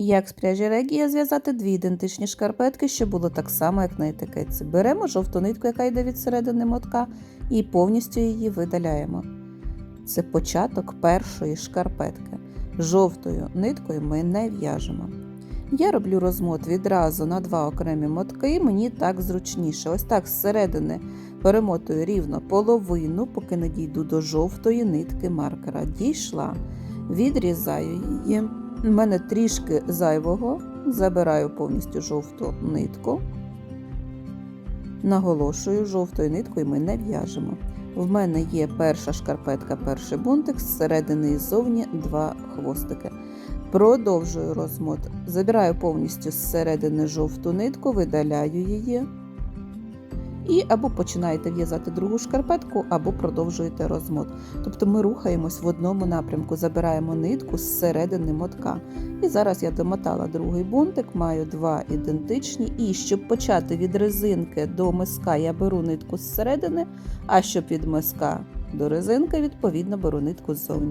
Як з пряжі регія зв'язати дві ідентичні шкарпетки, щоб було так само, як на етикетці. Беремо жовту нитку, яка йде від середини мотка, і повністю її видаляємо. Це початок першої шкарпетки. Жовтою ниткою ми не в'яжемо. Я роблю розмот відразу на два окремі мотки, мені так зручніше. Ось так зсередини перемотую рівно половину, поки не дійду до жовтої нитки маркера. Дійшла, відрізаю її. У мене трішки зайвого, забираю повністю жовту нитку. Наголошую, жовтою ниткою ми не в'яжемо. В мене є перша шкарпетка, перший бунтик, зсередини і ззовні два хвостики. Продовжую розмот. Забираю повністю зсередини жовту нитку, видаляю її. І або починаєте в'язати другу шкарпетку, або продовжуєте розмот. Тобто ми рухаємось в одному напрямку, забираємо нитку з середини мотка. І зараз я домотала другий бунтик, маю два ідентичні. І щоб почати від резинки до миска, я беру нитку з середини, а щоб від миска до резинки, відповідно, беру нитку ззовні.